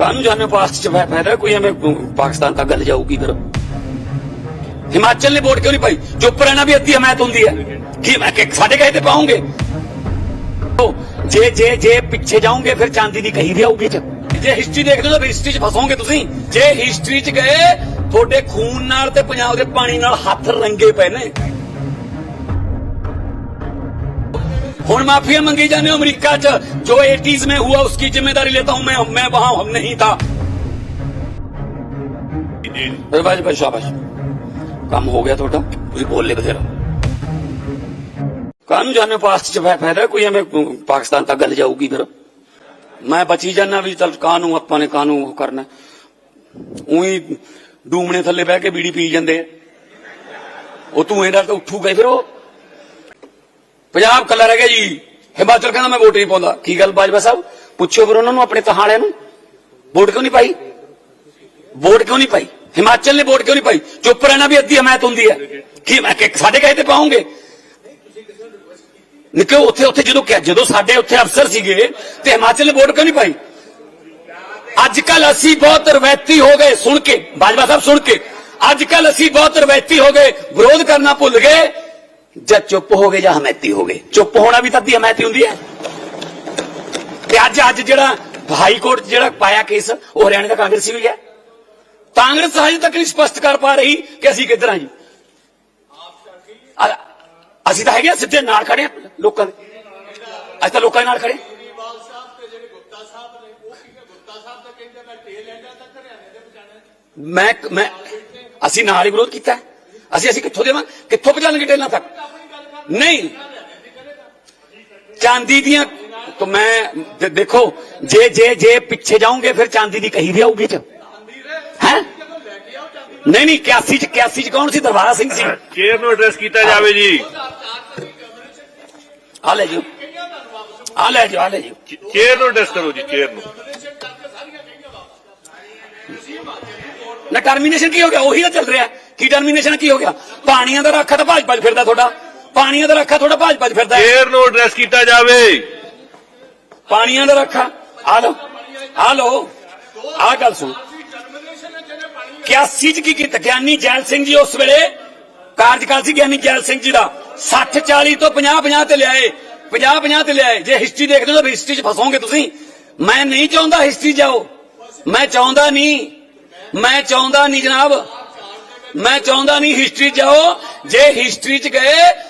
ਕਾਹਨੂੰ ਜਾਣੇ ਪਾਸਟ ਚ ਫਾਇਦਾ ਕੋਈ ਐਵੇਂ ਪਾਕਿਸਤਾਨ ਤੱਕ ਗੱਲ ਜਾਊਗੀ ਫਿਰ। ਹਿਮਾਚਲ ਨੇ ਵੋਟ ਕਿਉਂ ਨਹੀਂ ਪਾਈ? ਚੁੱਪ ਰਹਿਣਾ ਵੀ ਅੱਧੀ ਹਮਾਇਤ ਹੁੰਦੀ ਹੈ। ਕੀ ਮੈਂ ਕਿ ਸਾਡੇ ਕਹੇ ਤੇ ਪਾਉਂਗੇ? ਜੇ ਜੇ ਜੇ ਪਿੱਛੇ ਜਾਓਗੇ ਫਿਰ ਚਾਂਦੀ ਦੀ ਕਹੀ ਆਊਗੀ ਚ। ਜੇ ਹਿਸਟਰੀ ਦੇਖਦੇ ਹੋ ਤਾਂ ਹਿਸਟਰੀ 'ਚ ਫਸੋਗੇ ਤੁਸੀਂ। ਜੇ ਹਿਸਟਰੀ 'ਚ ਗਏ, ਤੁਹਾਡੇ ਖੂਨ ਨਾਲ ਤੇ ਪੰਜਾਬ ਦੇ ਪਾਣੀ ਨਾਲ ਹੱਥ ਰੰਗੇ ਪਏ ਨੇ। ਹੁਣ ਮਾਫੀਆ ਮੰਗੀ ਜਾਂਦੇ ਹੋ ਅਮਰੀਕਾ 'ਚ ਜੋ 80s में हुआ उसकी जिम्मेदारी लेता हूं मैं मैं वहां हम नहीं था ਜੀ ਸ਼ਾਬਾਸ਼ ਭਾਈ ਸ਼ਾਬਾਸ਼ ਕੰਮ ਹੋ ਗਿਆ ਤੁਹਾਡਾ ਤੁਸੀਂ ਬੋਲੇ ਬਥੇਰਾ ਕਾਹਨੂੰ ਜਾਣੇ ਪਾਸਟ ਚ ਫਾ- ਫਾਇਦਾ ਕੋਈ ਐਵੇਂ ਪਾਕਿਸਤਾਨ ਤੱਕ ਗੱਲ ਜਾਊਗੀ ਫਿਰ ਮੈਂ ਬਚੀ ਜਾਣਾ ਵੀ ਚਲ ਕਾਹਨੂੰ ਆਪਾਂ ਨੇ ਕਾਹਨੂੰ ਉਹ ਕਰਨਾ ਉਹੀ ਡੂਮਣੇ ਥੱਲੇ ਬਹਿ ਕੇ ਬੀੜੀ ਪੀ ਜਾਂਦੇ ਆ। ਉਹ ਧੂਏ ਨਾਲ ਤਾਂ ਉੱਠੂਗਾ ਹੀ ਫਿਰ ਉਹ ਪੰਜਾਬ ਕੱਲਾ ਰਹਿ ਗਿਆ ਜੀ ਹਿਮਾਚਲ ਕਹਿੰਦਾ ਮੈਂ ਵੋਟ ਨਹੀਂ ਪਾਉਂਦਾ ਕੀ ਗੱਲ ਬਾਜਵਾ ਸਾਹਿਬ ਪੁੱਛੋ ਫਿਰ ਉਹਨਾਂ ਨੂੰ ਆਪਣੇ ਤਹਾਲਿਆਂ ਨੂੰ ਵੋਟ ਕਿਉਂ ਨਹੀਂ ਪਾਈ ਵੋਟ ਕਿਉਂ ਨਹੀਂ ਪਾਈ ਹਿਮਾਚਲ ਨੇ ਵੋਟ ਕਿਉਂ ਨਹੀਂ ਪਾਈ ਚੁੱਪ ਰਹਿਣਾ ਵੀ ਅੱਧੀ ਹਮਾਇਤ ਹੁੰਦੀ ਹੈ ਕੀ ਮੈਂ ਕਿ ਸਾਡੇ ਕਹੇ ਤੇ ਪਾਉਂਗੇ ਨਿਕੋ ਉੱਥੇ ਉੱਥੇ ਜਦੋਂ ਕਿ ਜਦੋਂ ਸਾਡੇ ਉੱਥੇ ਅਫਸਰ ਸੀਗੇ ਤੇ ਹਿਮਾਚਲ ਨੇ ਵੋਟ ਕਿਉਂ ਨਹੀਂ ਪਾਈ ਅੱਜ ਕੱਲ ਅਸੀਂ ਬਹੁਤ ਰਵੈਤੀ ਹੋ ਗਏ ਸੁਣ ਕੇ ਬਾਜਵਾ ਸਾਹਿਬ ਸੁਣ ਕੇ ਅੱਜ ਕੱਲ ਅਸੀਂ ਬਹੁਤ ਰਵੈਤੀ ਹੋ ਗਏ ਵਿਰੋਧ ਕਰਨਾ ਭੁੱਲ ਗਏ ਜਦ ਚੁੱਪ ਹੋ ਗਏ ਜਾਂ ਹਮੈਤੀ ਹੋ ਗਏ ਚੁੱਪ ਹੋਣਾ ਵੀ ਤਾਂ ਅੱਧੀ ਹਮੈਤੀ ਹੁੰਦੀ ਹੈ ਤੇ ਅੱਜ ਅੱਜ ਜਿਹੜਾ ਹਾਈ ਕੋਰਟ 'ਚ ਜਿਹੜਾ ਪਾਇਆ ਕੇਸ ਉਹ ਹਰਿਆਣੇ ਦਾ ਕਾਂਗਰਸੀ ਵੀ ਹੈ ਕਾਂਗਰਸ ਹਜੇ ਤੱਕ ਨਹੀਂ ਸਪਸ਼ਟ ਕਰ ਪਾ ਰਹੀ ਕਿ ਅਸੀਂ ਕਿੱਧਰ ਆ ਜੀ ਅ- ਅਸੀਂ ਤਾਂ ਹੈਗੇ ਆ, ਸਿੱਧੇ ਨਾਲ ਖੜੇ ਆ ਲੋਕਾਂ ਦੇ ਅਸੀਂ ਤਾਂ ਲੋਕਾਂ ਦੇ ਨਾਲ ਖੜੇ ਹਾਂ। ਕੇਜਰੀਵਾਲ ਸਾਹਿਬ ਤੇ ਜਿਹੜੇ ਗੁਪਤਾ ਸਾਹਿਬ ਨੇ ਉਹ ਕਿਹਾ ਗੁਪਤਾ ਸਾਹਿਬ ਤਾਂ ਕਹਿੰਦੇ ਮੈਂ ਟੇਲ ਐਂਡਾਂ ਤੱਕ ਹਰਿਆਣੇ ਦੇ ਪਹੁੰਚਾਣਾ ਮੈਂ ਮੈਂ ਅਸੀਂ ਨਾਲ ਹੀ ਵਿਰੋਧ ਕੀਤਾ ਹੈ। ਅਸੀਂ ਅਸੀਂ ਕਿੱਥੋਂ ਦੇਵਾਂ ਕਿੱਥੋਂ ਪਹੁੰਚਾਣਗੇ ਟੇਲਾਂ ਤੱਕ ਨਹੀਂ। ਚਾਂਦੀ ਦੀਆਂ ਤਾਂ ਮੈਂ ਦੇਖੋ ਜੇ ਜੇ ਜੇ ਪਿੱਛੇ ਜਾਓਗੇ ਫਿਰ ਚਾਂਦੀ ਦੀ ਕਹੀ ਵੀ ਆਊਗੀ ਚ। ਹੈ? ਨਹੀਂ ਨਹੀਂ 81 ਚ 81 ਚ ਕੌਣ ਸੀ? ਦਰਬਾਰਾ ਸਿੰਘ ਸੀ। ਚੇਅਰ ਨੂੰ ਐਡਰੈਸ ਕੀਤਾ ਜਾਵੇ ਜੀ। ਆ ਲੈ ਜਿਓ। ਆ ਲੈ ਜਿਓ ਆ ਲੈ ਜਿਓ। ਚੇਅਰ ਨੂੰ ਐਡਰੈਸ ਕਰੋ ਜੀ ਚੇਅਰ ਨੂੰ। ਨਾ ਟਰਮੀਨੇਸ਼ਨ ਕੀ ਹੋ ਗਿਆ? ਉਹੀ ਤਾਂ ਚੱਲ ਰਿਹਾ। ਕੀ ਟਰਮੀਨੇਸ਼ਨ ਕੀ ਹੋ ਗਿਆ? ਪਾਣੀਆਂ ਦਾ ਰੱਖਾ ਤਾਂ ਭਾਜਪਾ ਫਿਰਦਾ ਤੁਹਾਡਾ। ਪਾਣੀਆਂ ਦਾ ਰੱਖਾ ਤੁਹਾਡਾ ਭਾਜਪਾ 'ਚ ਫਿਰਦਾ ਹੈ। ਚੇਅਰ ਨੂੰ ਐਡਰੈਸ ਕੀਤਾ ਜਾਵੇ। ਪਾਣੀਆਂ ਦਾ ਰੱਖਾ। ਆ ਲਓ ਆ ਲਓ ਆ ਗੱਲ ਸੁਣ। 81 ਚ ਕੀ ਕੀਤਾ? ਗਿਆਨੀ ਜੈਲ ਸਿੰਘ ਜੀ ਉਸ ਵੇਲੇ ਕਾਰਜਕਾਲ ਸੀ ਗਿਆਨੀ ਜੈਲ ਸਿੰਘ ਜੀ ਦਾ। 60 40 ਤੋਂ 50 50 ਤੇ ਲਿਆਏ। 50 50 ਤੇ ਲਿਆਏ। ਜੇ ਹਿਸਟਰੀ ਦੇਖਦੇ ਹੋ ਤਾਂ ਹਿਸਟਰੀ 'ਚ ਫਸੋਗੇ ਤੁਸੀਂ। ਮੈਂ ਨਹੀਂ ਚਾਹੁੰਦਾ ਹਿਸਟਰੀ ਜਾਓ। ਮੈਂ ਚਾਹੁੰਦਾ ਨਹੀਂ। ਮੈਂ ਚਾਹੁੰਦਾ ਨਹੀਂ ਜਨਾਬ। ਮੈਂ ਚਾਹੁੰਦਾ ਨਹੀਂ ਹਿਸਟਰੀ ਜਾਓ। ਜੇ ਹਿਸਟਰੀ 'ਚ ਗਏ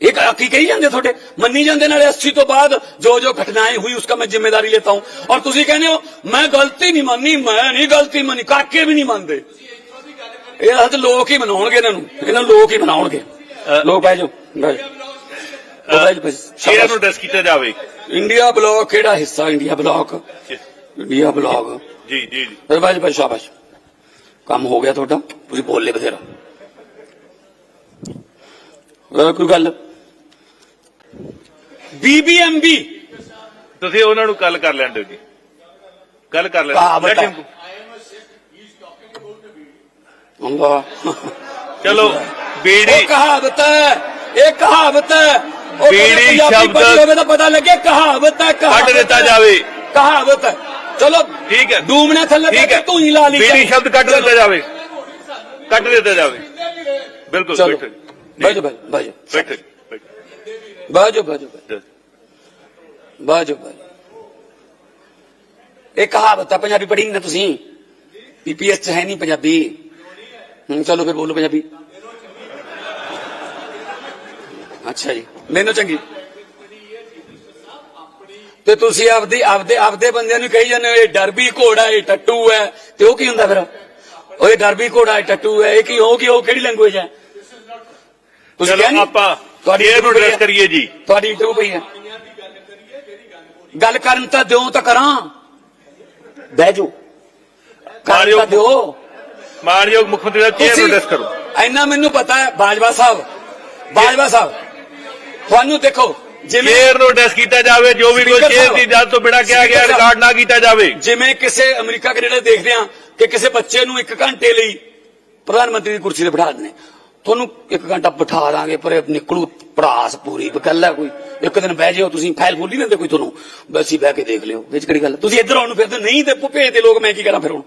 एक अकी कही जाते थोड़े? मनी जाते अस्सी तो बाद। जो जो घटनाएँ हुई उसका मैं ज़िम्मेदारी लेता हूँ। और तुम कहने हो मैं गलती नहीं मानी मैं नहीं गलती मनी काके भी नहीं मानते लोग ही मना लोग ही मना इंडिया ब्लॉक के हिस्सा? India block. India block. भाई भाई शाबाश। काम हो गया थोड़ा। बोले बथेरा। कोई गल ਬੀਬੀਐਮਬੀ। ਤੁਸੀਂ ਉਹਨਾਂ ਨੂੰ ਕੱਲ ਕਰ ਲੈਣ ਦਿਓ ਜੀ। ਕੱਲ ਕਰ ਲੈਣ ਕਹਾਵਤ ਹੈ। ਹੁੰਦਾ ਚਲੋ ਇਹ ਬੀੜੀ ਕਹਾਵਤ ਹੈ ਇਹ ਕਹਾਵਤ ਹੈ। ਉਹ ਬੀੜੀ ਸ਼ਬਦ- ਪੜ੍ਹੀ ਹੋਵੇ ਤਾਂ ਪਤਾ ਲੱਗੇ ਕਹਾਵਤ ਹੈ ਕਹਾਵਤ ਕੱਢ ਦਿੱਤਾ ਹੈ। ਜਾਵੇ। ਕਹਾਵਤ ਹੈ। ਚਲੋ ਠੀਕ ਹੈ। ਡੂਮਣੇ ਥੱਲੇ ਠੀਕ ਹੈ। ਤੂੰ ਹੀ ਲਾ ਲਈ ਬੀੜੀ ਸ਼ਬਦ ਕੱਢ ਦਿੱਤਾ ਜਾਵੇ। ਕੱਢ ਦਿੱਤਾ ਜਾਵੇ। ਬਿਲਕੁਲ ਚਲੋ। ਬੈਠੋ ਬੈਠੋ। ਬਾਜੋ ਬਾਜੋ ਬਾਜੋ ਬਾਜੋ ਇਹ ਕਹਾਵਤ ਹੈ ਪੰਜਾਬੀ ਪੜ੍ਹੀ ਨਾ ਤੁਸੀਂ। ਪੀਪੀਐਸ ਚ ਹੈ ਨਹੀਂ ਪੰਜਾਬੀ। ਹੁਣ ਚਲੋ ਫਿਰ ਬੋਲੋ ਪੰਜਾਬੀ। ਅੱਛਾ ਜੀ ਮੈਨੂੰ ਚੰਗੀ। ਤੇ ਤੁਸੀਂ ਆਪਦੀ ਆਪਦੇ ਆਪਦੇ ਬੰਦਿਆਂ ਨੂੰ ਕਹੀ ਜਾਂਦੇ ਹੋ ਇਹ ਡਰਬੀ ਘੋੜਾ ਇਹ ਟੱਟੂ ਹੈ। ਤੇ ਉਹ ਕੀ ਹੁੰਦਾ ਫਿਰ? ਉਹ ਇਹ ਡਰਬੀ ਘੋੜਾ ਇਹ ਟੱਟੂ ਹੈ। ਇਹ ਕੀ ਉਹ ਕੀ ਉਹ ਕਿਹੜੀ ਲੈਂਗੁਏਜ ਹੈ? ਤੁਸੀਂ ਕਿਹਾ ਚਲੋ ਨਹੀਂ? ਆਪਾਂ ਤੁਹਾਡੀ ਚੇਅਰ ਨੂੰ ਐਡਰੈਸ ਕਰੀਏ ਜੀ। ਤੁਹਾਡੀ ਇੰਟਰਵਿਊ ਪਈ ਹੈ। ਗੱਲ ਕਰਨ ਤਾਂ ਦਿਓ ਤਾਂ ਕਰਾਂ। ਬਹਿ ਜਾਓ। ਕਰਨ ਤਾਂ। ਦਿਓ। ਮਾਨਯੋਗ ਮੁੱਖ ਮੰਤਰੀ ਦਾ ਨੂੰ ਐਡਰੈਸ ਕਰੋ? ਇੰਨਾ ਮੈਨੂੰ ਪਤਾ ਹੈ ਬਾਜਵਾ ਸਾਹਿਬ। ਬਾਜਵਾ ਸਾਹਿਬ ਤੁਹਾਨੂੰ ਦੇਖੋ ਜਿਵੇਂ ਚੇਅਰ ਨੂੰ ਡੈਸ ਕੀਤਾ ਜਾਵੇ ਜੋ ਵੀ ਕੋਈ ਚੇਅਰ। ਦੀ ਇਜਾਜ਼ਤ ਤੋਂ ਬਿਨਾਂ ਕਿਹਾ ਗਿਆ। ਰਿਕਾਰਡ ਨਾ ਕੀਤਾ ਜਾਵੇ। ਜਿਵੇਂ ਕਿਸੇ ਅਮਰੀਕਾ ਕੈਨੇਡਾ ਦੇਖਦੇ ਆ ਕਿ ਕਿਸੇ ਬੱਚੇ ਨੂੰ ਇੱਕ ਘੰਟੇ ਲਈ ਪ੍ਰਧਾਨ ਮੰਤਰੀ ਦੀ ਕੁਰਸੀ ਤੇ ਬਿਠਾ ਦਿੰਦੇ ਤੁਹਾਨੂੰ ਇੱਕ ਘੰਟਾ ਬਿਠਾ ਦਾਂਗੇ ਪਰ ਨਿਕਲੂ ਪੜਾਸ ਪੂਰੀ ਹੈ ਕੋਈ। ਇੱਕ ਦਿਨ ਬਹਿ ਜਿਓ ਤੁਸੀਂ ਫਾਈਲ ਖੋਲੀ ਦਿੰਦੇ ਕੋਈ ਤੁਹਾਨੂੰ। ਬਸ ਹੀ ਬਹਿ ਕੇ ਦੇਖ ਲਿਓ ਵਿੱਚ ਕਿਹੜੀ ਗੱਲ? ਤੁਸੀਂ ਇੱਧਰ ਆਉਣ ਨੂੰ ਫਿਰਦੇ ਨਹੀਂ ਤੇ ਭੇਜ ਦੇ ਲੋਕ ਮੈਂ ਕੀ ਕਰਾਂ ਫਿਰ ਹੁਣ?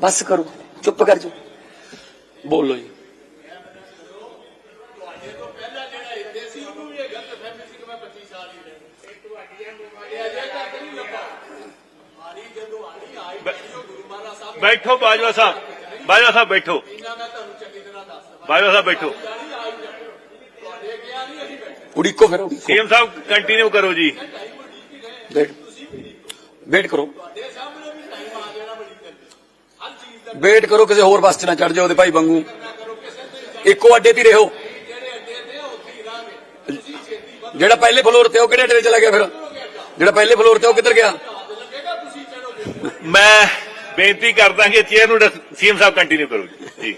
ਬਸ ਕਰੋ ਚੁੱਪ ਕਰ ਜਾਓ। ਬੋਲੋ ਜੀ। ਤੁਹਾਡੇ ਤੋਂ ਪਹਿਲਾਂ ਜਿਹੜਾ ਇੱਥੇ ਸੀ ਉਹਨੂੰ ਵੀ ਇਹ ਗਲਤ ਫਹਿਮੀ ਸੀ ਕਿ ਮੈਂ 25 ਸਾਲ ਹੀ ਰਹਿਣਾ ਇਹ ਤੁਹਾਡੀਆਂ ਇਹ ਅਜੇ ਤੱਕ ਨਹੀਂ ਲੱਭਾ ਆੜੀ ਜਦੋਂ ਆੜੀ ਆਈ ਉਹ ਗੁਰੂ ਮਹਾਰਾਜ ਸਾਹਿਬ ਬੈਠੋ। ਬਾਜਵਾ ਸਾਹਿਬ ਬਾਜਵਾ ਸਾਹਿਬ ਬੈਠੋ ਬਾਜਵਾ ਸਾਹਿਬ ਬੈਠੋ। ਉਡੀਕੋ ਫਿਰ ਸੀਐਮ ਸਾਹਿਬ ਕੰਟੀਨਿਊ ਕਰੋ ਜੀ। ਵੇਟ ਵੇਟ ਕਰੋ। ਵੇਟ ਕਰੋ ਕਿਸੇ ਹੋਰ ਬੱਸ 'ਚ ਨਾ ਚੜ ਜਾਓ ਉਹਦੇ ਭਾਈ ਵਾਂਗੂ। ਇੱਕੋ ਅੱਡੇ ਤੇ ਰਹੋ। ਜਿਹੜੇ ਤੇ ਪਹਿਲੇ ਫਲੋਰ ਤੇ ਉਹ ਕਿਹੜੇ ਅੱਡੇ ਤੇ ਚਲਾ ਗਿਆ ਫਿਰ? ਜਿਹੜਾ ਪਹਿਲੇ ਫਲੋਰ ਤੇ ਉਹ ਕਿੱਧਰ ਗਿਆ? ਮੈਂ ਬੇਨਤੀ ਕਰਦਾ ਕਿ ਚੇਅਰ ਨੂੰ ਸੀਐਮ ਸਾਹਿਬ ਕੰਟੀਨਿਊ ਕਰੋ ਜੀ।